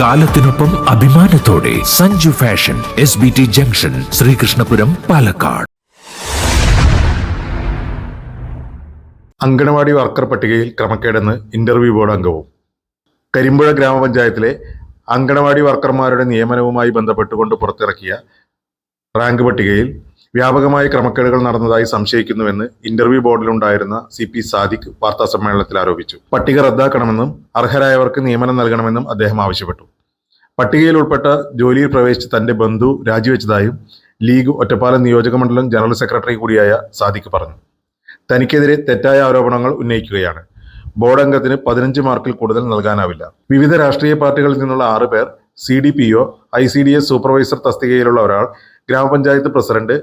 കാലത്തിനൊപ്പം അഭിമാനത്തോടെ Sanju fashion S B T junction Sreekrishnapuram Palakkad. Anganwadi worker പട്ടികയിൽ ക്രമക്കേടെന്ന് interview board അംഗവും. കരിമ്പുഴ ഗ്രാമപഞ്ചായത്തിലെ അങ്കണവാടി വർക്കർമാരുടെ നിയമനവുമായി ബന്ധപ്പെട്ടുകൊണ്ട് പുറത്തിറക്കിയ റാങ്ക് പട്ടികയിൽ വ്യാപകമായ ക്രമക്കേടുകൾ നടന്നതായി സംശയിക്കുന്നുവെന്ന് ഇന്റർവ്യൂ ബോർഡിലുണ്ടായിരുന്ന സി പി സാദിഖ് വാർത്താ സമ്മേളനത്തിൽ ആരോപിച്ചു. പട്ടിക റദ്ദാക്കണമെന്നും അർഹരായവർക്ക് നിയമനം നൽകണമെന്നും അദ്ദേഹം ആവശ്യപ്പെട്ടു. പട്ടികയിൽ ഉൾപ്പെട്ട ജോലിയിൽ പ്രവേശിച്ച് തന്റെ ബന്ധു രാജിവെച്ചതായും ലീഗ് ഒറ്റപ്പാലം നിയോജക മണ്ഡലം ജനറൽ സെക്രട്ടറി കൂടിയായ സാദിഖ് പറഞ്ഞു. തനിക്കെതിരെ തെറ്റായ ആരോപണങ്ങൾ ഉന്നയിക്കുകയാണ്. ബോർഡ് അംഗത്തിന് പതിനഞ്ച് മാർക്കിൽ കൂടുതൽ നൽകാനാവില്ല. വിവിധ രാഷ്ട്രീയ പാർട്ടികളിൽ നിന്നുള്ള ആറ് പേർ C D P O I C D S supervisor തസ്തികയിലുള്ള ഒരാൾ ഗ്രാമപഞ്ചായത്ത് പ്രസിഡന്റ്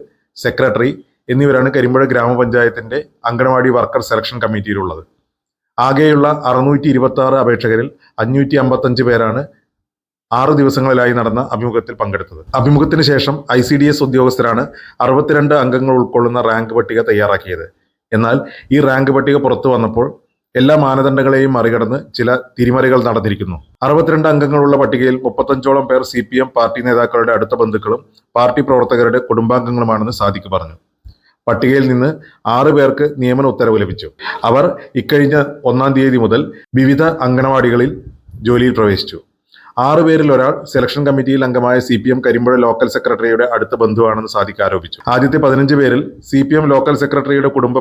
സെക്രട്ടറി എന്നിവരാണ് കരിമ്പുഴ ഗ്രാമപഞ്ചായത്തിന്റെ അങ്കണവാടി വർക്കർ സെലക്ഷൻ കമ്മിറ്റിയിലുള്ളത്. ആകെയുള്ള അറുന്നൂറ്റി ഇരുപത്തി ആറ് അപേക്ഷകരിൽ അഞ്ഞൂറ്റി അമ്പത്തഞ്ച് പേരാണ് ആറ് ദിവസങ്ങളിലായി നടന്ന അഭിമുഖത്തിൽ പങ്കെടുത്തത്. അഭിമുഖത്തിന് ശേഷം ഐ സി ഡി എസ് ഉദ്യോഗസ്ഥരാണ് അറുപത്തിരണ്ട് അംഗങ്ങൾ ഉൾക്കൊള്ളുന്ന റാങ്ക് പട്ടിക തയ്യാറാക്കിയത്. എന്നാൽ ഈ റാങ്ക് പട്ടിക പുറത്തു വന്നപ്പോൾ എല്ലാ മാനദണ്ഡങ്ങളെയും മറികടന്ന് ചില തിരിമറികൾ നടന്നിരിക്കുന്നു. അറുപത്തിരണ്ട് അംഗങ്ങളുള്ള പട്ടികയിൽ മുപ്പത്തഞ്ചോളം പേർ സി പി എം പാർട്ടി നേതാക്കളുടെ അടുത്ത ബന്ധുക്കളും പാർട്ടി പ്രവർത്തകരുടെ കുടുംബാംഗങ്ങളുമാണെന്ന് സാദിഖ് പറഞ്ഞു. പട്ടികയിൽ നിന്ന് ആറ് പേർക്ക് നിയമന ഉത്തരവ് ലഭിച്ചു. അവർ ഇക്കഴിഞ്ഞ ഒന്നാം തീയതി മുതൽ വിവിധ അംഗനവാടികളിൽ ജോലിയിൽ പ്രവേശിച്ചു. ആറ് പേരിൽ ഒരാൾ സെലക്ഷൻ കമ്മിറ്റിയിൽ അംഗമായ C P M Karimpuzha local സെക്രട്ടറിയുടെ അടുത്ത ബന്ധുവാണെന്ന് സാദിഖ് ആരോപിച്ചു. ആദ്യത്തെ പതിനഞ്ച് പേരിൽ സി പി എം ലോക്കൽ സെക്രട്ടറിയുടെ കുടുംബ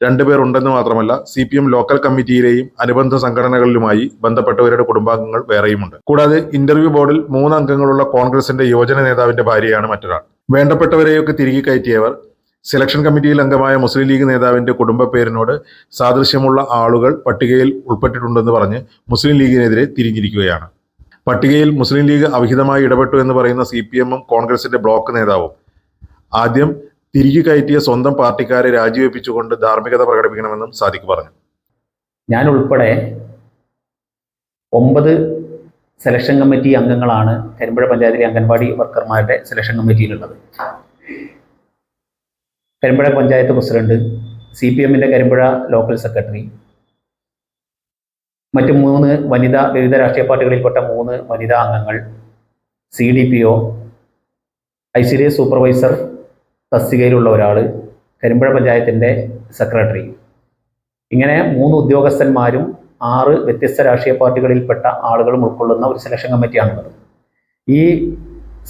ഉണ്ടെന്ന് മാത്രമല്ല സി പി എം ലോക്കൽ കമ്മിറ്റിയിലെയും അനുബന്ധ സംഘടനകളിലുമായി ബന്ധപ്പെട്ടവരുടെ കുടുംബാംഗങ്ങൾ വേറെയുമുണ്ട്. കൂടാതെ ഇന്റർവ്യൂ ബോർഡിൽ മൂന്ന് അംഗങ്ങളുള്ള കോൺഗ്രസിന്റെ യുവജന നേതാവിന്റെ ഭാര്യയാണ് മറ്റൊരാൾ. വേണ്ടപ്പെട്ടവരെയൊക്കെ തിരികെ കയറ്റിയവർ സെലക്ഷൻ കമ്മിറ്റിയിൽ അംഗമായ മുസ്ലിം ലീഗ് നേതാവിന്റെ കുടുംബ പേരിനോട് സാദൃശ്യമുള്ള ആളുകൾ പട്ടികയിൽ ഉൾപ്പെട്ടിട്ടുണ്ടെന്ന് പറഞ്ഞ് മുസ്ലിം ലീഗിനെതിരെ തിരിഞ്ഞിരിക്കുകയാണ്. പട്ടികയിൽ മുസ്ലിം ലീഗ് അവിഹിതമായി ഇടപെട്ടു എന്ന് പറയുന്ന സി പി എമ്മും കോൺഗ്രസിന്റെ ബ്ലോക്ക് നേതാവും ആദ്യം തിരികെ കയറ്റിയ സ്വന്തം പാർട്ടിക്കാരെ രാജിവെപ്പിച്ചുകൊണ്ട് ധാർമ്മികത പ്രകടിപ്പിക്കണമെന്നും സാദിഖ് പറഞ്ഞു. ഞാൻ ഉൾപ്പെടെ ഒമ്പത് സെലക്ഷൻ കമ്മിറ്റി അംഗങ്ങളാണ് കരിമ്പുഴ പഞ്ചായത്തിലെ അംഗൻവാടി വർക്കർമാരുടെ selection കമ്മിറ്റിയിലുള്ളത് Karimpuzha panchayat president C P എമ്മിന്റെ കരിമ്പുഴ ലോക്കൽ സെക്രട്ടറി മറ്റ് മൂന്ന് വനിതാ വിവിധ രാഷ്ട്രീയ പാർട്ടികളിൽപ്പെട്ട മൂന്ന് വനിതാ അംഗങ്ങൾ C D P O I C D S supervisor തസ്തികയിലുള്ള ഒരാൾ കരിമ്പുഴ പഞ്ചായത്തിന്റെ സെക്രട്ടറി ഇങ്ങനെ മൂന്ന് ഉദ്യോഗസ്ഥന്മാരും ആറ് വ്യത്യസ്ത രാഷ്ട്രീയ പാർട്ടികളിൽപ്പെട്ട ആളുകളും ഉൾക്കൊള്ളുന്ന ഒരു സെലക്ഷൻ കമ്മിറ്റിയാണുള്ളത് ഈ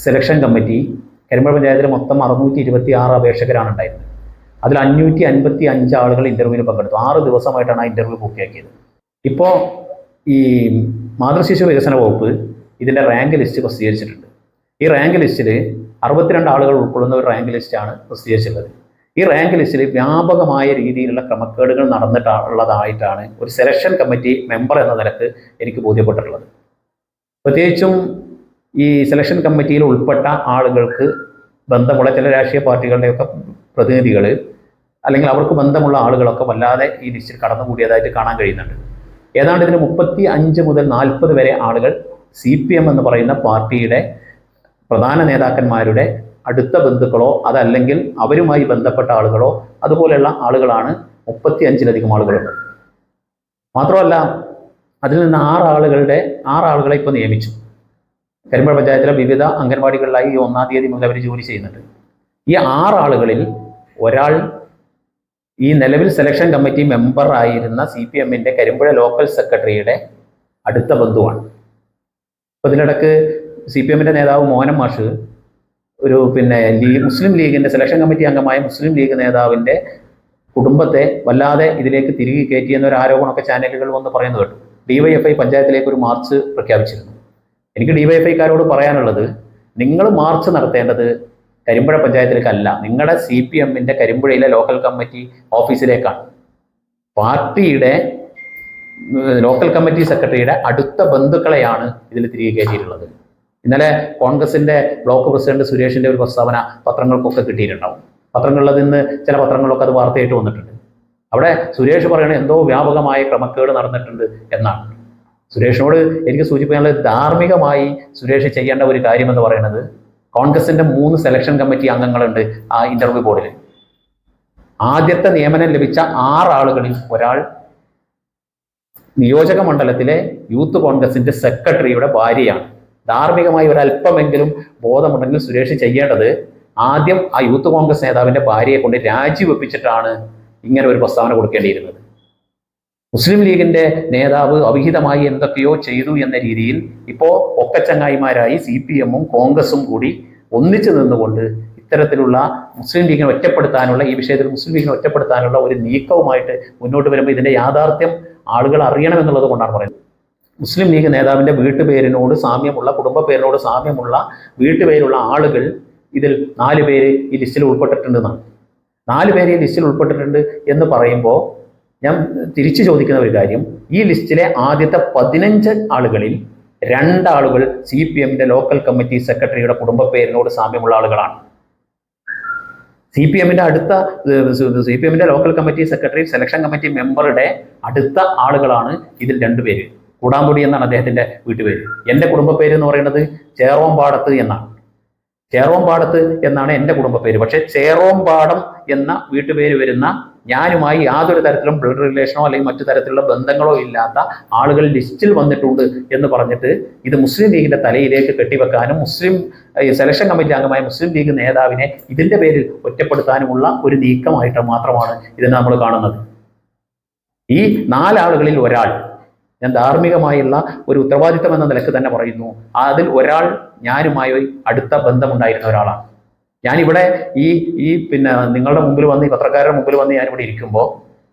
സെലക്ഷൻ കമ്മിറ്റി കരിമ്പുഴ പഞ്ചായത്തിൽ മൊത്തം അറുന്നൂറ്റി ഇരുപത്തി ആറ് അപേക്ഷകരാണ് ഉണ്ടായിരുന്നത്. അതിൽ അഞ്ഞൂറ്റി അൻപത്തി അഞ്ച് ആളുകൾ ഇന്റർവ്യൂവിന് പങ്കെടുത്തു. ആറ് ദിവസമായിട്ടാണ് ആ ഇന്റർവ്യൂ പൂർത്തിയാക്കിയത്. ഇപ്പോൾ ഈ മാതൃശിശു വികസന വകുപ്പ് ഇതിന്റെ റാങ്ക് ലിസ്റ്റ് പ്രസിദ്ധീകരിച്ചിട്ടുണ്ട്. ഈ റാങ്ക് ലിസ്റ്റിൽ അറുപത്തിരണ്ട് ആളുകൾ ഉൾക്കൊള്ളുന്ന ഒരു റാങ്ക് ലിസ്റ്റാണ് പ്രസിദ്ധീകരിച്ചിട്ടുള്ളത്. ഈ റാങ്ക് ലിസ്റ്റിൽ വ്യാപകമായ രീതിയിലുള്ള ക്രമക്കേടുകൾ നടന്നിട്ടുള്ളതായിട്ടാണ് ഒരു സെലക്ഷൻ കമ്മിറ്റി മെമ്പർ എന്ന നിലയ്ക്ക് എനിക്ക് ബോധ്യപ്പെട്ടിട്ടുള്ളത്. പ്രത്യേകിച്ചും ഈ സെലക്ഷൻ കമ്മിറ്റിയിൽ ഉൾപ്പെട്ട ആളുകൾക്ക് ബന്ധമുള്ള ചില രാഷ്ട്രീയ പാർട്ടികളുടെയൊക്കെ പ്രതിനിധികൾ അല്ലെങ്കിൽ അവർക്ക് ബന്ധമുള്ള ആളുകളൊക്കെ വല്ലാതെ ഈ ലിസ്റ്റിൽ കടന്നുകൂടിയതായിട്ട് കാണാൻ കഴിയുന്നുണ്ട്. ഏതാണ്ട് ഇതിന് മുപ്പത്തി അഞ്ച് മുതൽ നാൽപ്പത് വരെ ആളുകൾ സി പി എം എന്ന് പറയുന്ന പാർട്ടിയുടെ പ്രധാന നേതാക്കന്മാരുടെ അടുത്ത ബന്ധുക്കളോ അതല്ലെങ്കിൽ അവരുമായി ബന്ധപ്പെട്ട ആളുകളോ അതുപോലെയുള്ള ആളുകളാണ് മുപ്പത്തി അഞ്ചിലധികം ആളുകളുണ്ട് മാത്രമല്ല അതിൽ നിന്ന് ആറ് ആളുകളുടെ ആറ് ആളുകളെ ഇപ്പോൾ നിയമിച്ചു. കരിമ്പഴ പഞ്ചായത്തിലെ വിവിധ അംഗൻവാടികളിലായി ഈ ഒന്നാം തീയതി മുതൽ അവർ ജോലി ചെയ്യുന്നുണ്ട്. ഈ ആറ് ആളുകളിൽ ഒരാൾ ഈ നിലവിൽ സെലക്ഷൻ കമ്മിറ്റി മെമ്പർ ആയിരുന്ന സി പി എമ്മിന്റെ കരിമ്പുഴ ലോക്കൽ സെക്രട്ടറിയുടെ അടുത്ത ബന്ധുവാണ്. അപ്പോൾ ഇതിനിടക്ക് സി പി എമ്മിന്റെ നേതാവ് മോഹനം മാഷ് ഒരു പിന്നെ ലീഗ് മുസ്ലിം ലീഗിന്റെ സെലക്ഷൻ കമ്മിറ്റി അംഗമായ മുസ്ലിം ലീഗ് നേതാവിന്റെ കുടുംബത്തെ വല്ലാതെ ഇതിലേക്ക് തിരികെ കയറ്റി എന്നൊരു ആരോപണമൊക്കെ ചാനലുകൾ വന്ന് പറയുന്നത് കേട്ടു. ഡിവൈഎഫ്ഐ പഞ്ചായത്തിലേക്ക് ഒരു മാർച്ച് പ്രഖ്യാപിച്ചിരുന്നു. എനിക്ക് ഡിവൈഎഫ്ഐക്കാരോട് പറയാനുള്ളത് നിങ്ങൾ മാർച്ച് നടത്തേണ്ടത് കരിമ്പുഴ പഞ്ചായത്തിലേക്കല്ല നിങ്ങളുടെ സി പി എമ്മിന്റെ കരിമ്പുഴയിലെ ലോക്കൽ കമ്മിറ്റി ഓഫീസിലേക്കാണ് പാർട്ടിയുടെ ലോക്കൽ കമ്മിറ്റി സെക്രട്ടറിയുടെ അടുത്ത ബന്ധുക്കളെയാണ് ഇതിൽ തിരികെ കയറ്റിയിട്ടുള്ളത്. ഇന്നലെ കോൺഗ്രസിന്റെ ബ്ലോക്ക് പ്രസിഡന്റ് സുരേഷിന്റെ ഒരു പ്രസ്താവന പത്രങ്ങൾക്കൊക്കെ കിട്ടിയിട്ടുണ്ടാവും. പത്രങ്ങളിൽ നിന്ന് ചില പത്രങ്ങളൊക്കെ അത് വാർത്തയായിട്ട് വന്നിട്ടുണ്ട്. അവിടെ സുരേഷ് പറയണ എന്തോ വ്യാപകമായ ക്രമക്കേട് നടന്നിട്ടുണ്ട് എന്നാണ്. സുരേഷിനോട് എനിക്ക് സൂചിപ്പിക്കാനുള്ളത് ധാർമ്മികമായി സുരേഷ് ചെയ്യേണ്ട ഒരു കാര്യം എന്ന് പറയുന്നത് കോൺഗ്രസിന്റെ മൂന്ന് സെലക്ഷൻ കമ്മിറ്റി അംഗങ്ങളുണ്ട് ആ ഇന്റർവ്യൂ ബോർഡിൽ ആദ്യത്തെ നിയമനം ലഭിച്ച ആറ് ആളുകളിൽ ഒരാൾ നിയോജക മണ്ഡലത്തിലെ യൂത്ത് കോൺഗ്രസിന്റെ സെക്രട്ടറിയുടെ ഭാര്യയാണ്. ധാർമ്മികമായി ഒരല്പമെങ്കിലും ബോധമുണ്ടെങ്കിൽ സുരേഷ് ചെയ്യേണ്ടത് ആദ്യം ആ യൂത്ത് കോൺഗ്രസ് നേതാവിന്റെ ഭാര്യയെ കൊണ്ട് രാജിവെപ്പിച്ചിട്ടാണ് ഇങ്ങനെ ഒരു പ്രസ്താവന കൊടുക്കേണ്ടിയിരുന്നത്. മുസ്ലിം ലീഗിന്റെ നേതാവ് അവിഹിതമായി എന്തൊക്കെയോ ചെയ്തു എന്ന രീതിയിൽ ഇപ്പോ ഒക്കച്ചങ്ങായിമാരായി സി പി എമ്മും കോൺഗ്രസും കൂടി ഒന്നിച്ചു നിന്നുകൊണ്ട് ഇത്തരത്തിലുള്ള മുസ്ലിം ലീഗിനെ ഒറ്റപ്പെടുത്താനുള്ള ഈ വിഷയത്തിൽ മുസ്ലിം ലീഗിനെ ഒറ്റപ്പെടുത്താനുള്ള ഒരു നീക്കവുമായിട്ട് മുന്നോട്ട് വരുമ്പോൾ ഇതിന്റെ യാഥാർത്ഥ്യം ആളുകൾ അറിയണമെന്നുള്ളത് കൊണ്ടാണ് പറയുന്നത്. മുസ്ലിം ലീഗ് നേതാവിന്റെ വീട്ടുപേരിനോട് സാമ്യമുള്ള കുടുംബ പേരിനോട് സാമ്യമുള്ള വീട്ടുപേരുള്ള ആളുകൾ ഇതിൽ നാല് പേര് ഈ ലിസ്റ്റിൽ ഉൾപ്പെട്ടിട്ടുണ്ടെന്നാണ് നാല് പേര് ഈ ലിസ്റ്റിൽ ഉൾപ്പെട്ടിട്ടുണ്ട് എന്ന് പറയുമ്പോൾ ഞാൻ തിരിച്ചു ചോദിക്കുന്ന ഒരു കാര്യം. ഈ ലിസ്റ്റിലെ ആദ്യത്തെ പതിനഞ്ച് ആളുകളിൽ രണ്ടാളുകൾ സി പി എമ്മിന്റെ ലോക്കൽ കമ്മിറ്റി സെക്രട്ടറിയുടെ കുടുംബ പേരിനോട് സാമ്യമുള്ള ആളുകളാണ്. സി പി എമ്മിന്റെ അടുത്ത സി പി എമ്മിന്റെ local committee secretary selection committee മെമ്പറുടെ അടുത്ത ആളുകളാണ് ഇതിൽ രണ്ടുപേര്. കൂടാമ്പൊടി എന്നാണ് അദ്ദേഹത്തിന്റെ വീട്ടുപേര്. എന്റെ കുടുംബ പേര് എന്ന് പറയുന്നത് ചേറോമ്പാടത്ത് എന്നാണ്. ചേറോമ്പാടത്ത് എന്നാണ് എന്റെ കുടുംബ പേര് പക്ഷേ ചേറോമ്പാടം എന്ന വീട്ടുപേര് വരുന്ന ഞാനുമായി യാതൊരു തരത്തിലും ബ്ലഡ് റിലേഷനോ അല്ലെങ്കിൽ മറ്റു തരത്തിലുള്ള ബന്ധങ്ങളോ ഇല്ലാത്ത ആളുകൾ ലിസ്റ്റിൽ വന്നിട്ടുണ്ട് എന്ന് പറഞ്ഞിട്ട് ഇത് മുസ്ലിം ലീഗിന്റെ തലയിലേക്ക് കെട്ടിവെക്കാനും മുസ്ലിം സെലക്ഷൻ കമ്മിറ്റി അംഗമായ മുസ്ലിം ലീഗ് നേതാവിനെ ഇതിന്റെ പേരിൽ ഒറ്റപ്പെടുത്താനുമുള്ള ഒരു നീക്കമായിട്ട് മാത്രമാണ് ഇതിനെ നമ്മൾ കാണുന്നത്. ഈ നാലാളുകളിൽ ഒരാൾ ഞാൻ ധാർമ്മികമായുള്ള ഒരു ഉത്തരവാദിത്തം എന്ന നിലയ്ക്ക് തന്നെ പറയുന്നു. അതിൽ ഒരാൾ ഞാനുമായി അടുത്ത ബന്ധമുണ്ടായിരുന്ന ഒരാളാണ്. ഞാനിവിടെ ഈ ഈ പിന്നെ നിങ്ങളുടെ മുമ്പിൽ വന്ന് ഈ പത്രക്കാരുടെ മുമ്പിൽ വന്ന് ഞാനിവിടെ ഇരിക്കുമ്പോൾ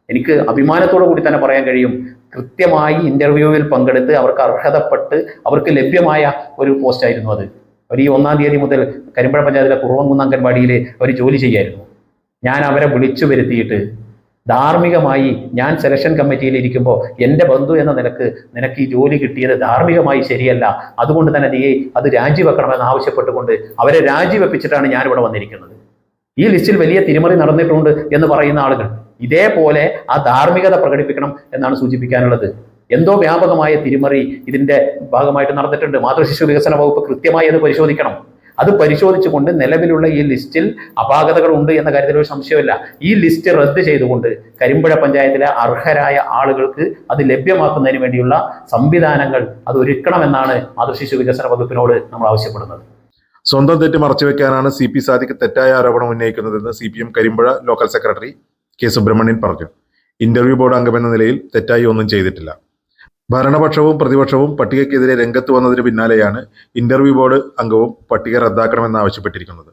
എനിക്ക് അഭിമാനത്തോടു കൂടി തന്നെ പറയാൻ കഴിയും. കൃത്യമായി ഇന്റർവ്യൂവിൽ പങ്കെടുത്ത് അവർക്ക് അർഹതപ്പെട്ട് അവർക്ക് ലഭ്യമായ ഒരു പോസ്റ്റ് ആയിരുന്നു അത്. അവർ ഈ ഒന്നാം തീയതി മുതൽ കരിമ്പഴ പഞ്ചായത്തിലെ കുറവങ്കുന്ന് അംഗൻവാടിയിൽ അവർ ജോലി ചെയ്യായിരുന്നു. ഞാൻ അവരെ വിളിച്ചു വരുത്തിയിട്ട് ധാർമ്മികമായി ഞാൻ സെലക്ഷൻ കമ്മിറ്റിയിൽ ഇരിക്കുമ്പോൾ എന്റെ ബന്ധു എന്ന നിലയ്ക്ക് നിനക്ക് ഈ ജോലി കിട്ടിയത് ധാർമ്മികമായി ശരിയല്ല. അതുകൊണ്ട് തന്നെ നീ അത് രാജിവെക്കണമെന്ന് ആവശ്യപ്പെട്ടുകൊണ്ട് അവരെ രാജിവെപ്പിച്ചിട്ടാണ് ഞാനിവിടെ വന്നിരിക്കുന്നത്. ഈ ലിസ്റ്റിൽ വലിയ തിരിമറി നടന്നിട്ടുണ്ട് എന്ന് പറയുന്ന ആളുകൾ ഇതേപോലെ ആ ധാർമ്മികത പ്രകടിപ്പിക്കണം എന്നാണ് സൂചിപ്പിക്കാനുള്ളത്. എന്തോ വ്യാപകമായ തിരിമറി ഇതിന്റെ ഭാഗമായിട്ട് നടന്നിട്ടുണ്ട്. മാതൃശിശു വികസന വകുപ്പ് കൃത്യമായി അത് പരിശോധിക്കണം. അത് പരിശോധിച്ചുകൊണ്ട് നിലവിലുള്ള ഈ ലിസ്റ്റിൽ അപാകതകൾ ഉണ്ട് എന്ന കാര്യത്തിൽ ഒരു സംശയമില്ല ഈ ലിസ്റ്റ് റദ്ദ് ചെയ്തുകൊണ്ട് കരിമ്പുഴ പഞ്ചായത്തിലെ അർഹരായ ആളുകൾക്ക് അത് ലഭ്യമാക്കുന്നതിന് വേണ്ടിയുള്ള സംവിധാനങ്ങൾ അത് ഒരുക്കണമെന്നാണ് മാതൃശിശു വികസന വകുപ്പിനോട് നമ്മൾ ആവശ്യപ്പെടുന്നത്. സ്വന്തം തെറ്റ് മറച്ചുവെക്കാനാണ് സി പി സാദിക്ക് തെറ്റായ ആരോപണം ഉന്നയിക്കുന്നതെന്ന് C P M Karimpuzha local secretary K Subrahmanyan പറഞ്ഞു. ഇന്റർവ്യൂ ബോർഡ് അംഗമെന്ന നിലയിൽ തെറ്റായി ഒന്നും ചെയ്തിട്ടില്ല. ഭരണപക്ഷവും പ്രതിപക്ഷവും പട്ടികയ്ക്കെതിരെ രംഗത്ത് വന്നതിന് പിന്നാലെയാണ് ഇന്റർവ്യൂ ബോർഡ് അംഗവും പട്ടിക റദ്ദാക്കണമെന്ന് ആവശ്യപ്പെട്ടിരിക്കുന്നത്.